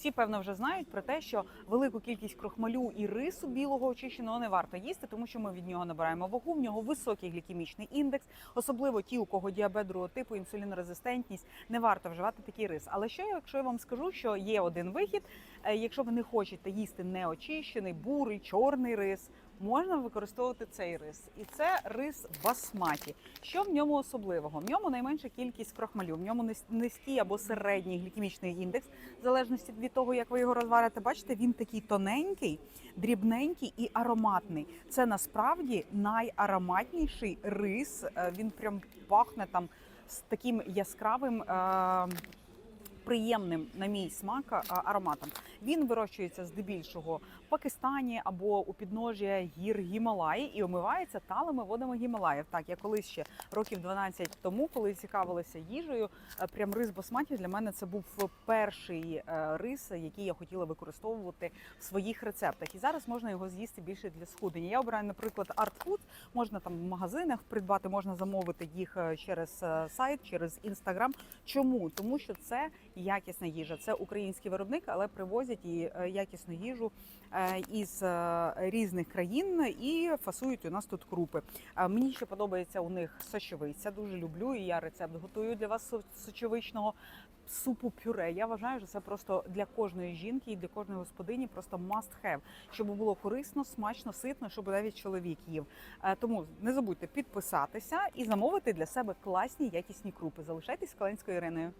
Всі певно вже знають про те, що велику кількість крохмалю і рису білого очищеного не варто їсти, тому що ми від нього набираємо вагу. В нього високий глікемічний індекс, особливо ті, у кого діабет другого типу, інсулінорезистентність, не варто вживати такий рис. Але що якщо я вам скажу, що є один вихід, Е, якщо ви не хочете їсти неочищений, бурий, чорний рис. Можна використовувати цей рис, і це рис басматі. Що в ньому особливого? В ньому найменша кількість крохмалю, в ньому низький або середній глікемічний індекс, в залежності від того, як ви його розварите. Бачите, він такий тоненький, дрібненький і ароматний. Це насправді найароматніший рис. Е, Він прям пахне там з таким яскравим. е, Приємним на мій смак ароматом. Він вирощується здебільшого в Пакистані або у підножжя гір Гімалаї і омивається талими водами Гімалаїв. Так, я колись ще років 12 тому, коли цікавилася їжею, е, прям рис басматі для мене це був перший е, рис, який я хотіла використовувати в своїх рецептах. І зараз можна його з'їсти більше для схудення. Я обираю, наприклад, Food. Можна там в магазинах придбати, можна замовити їх е, через сайт, через інстаграм. Чому? Тому що це якісна їжа. Це український виробник, але привозять і е, якісну їжу е, із е, різних країн і фасують у нас тут крупи. Мені ще подобається у них сочовиця. Дуже люблю. І я рецепт готую для вас сочовичного супу пюре. Я вважаю, що це просто для кожної жінки і для кожної господині просто must have, щоб було корисно, смачно, ситно, щоб навіть чоловік їв. Тому не забудьте підписатися і замовити для себе класні якісні крупи. Залишайтесь з Каленською Іриною.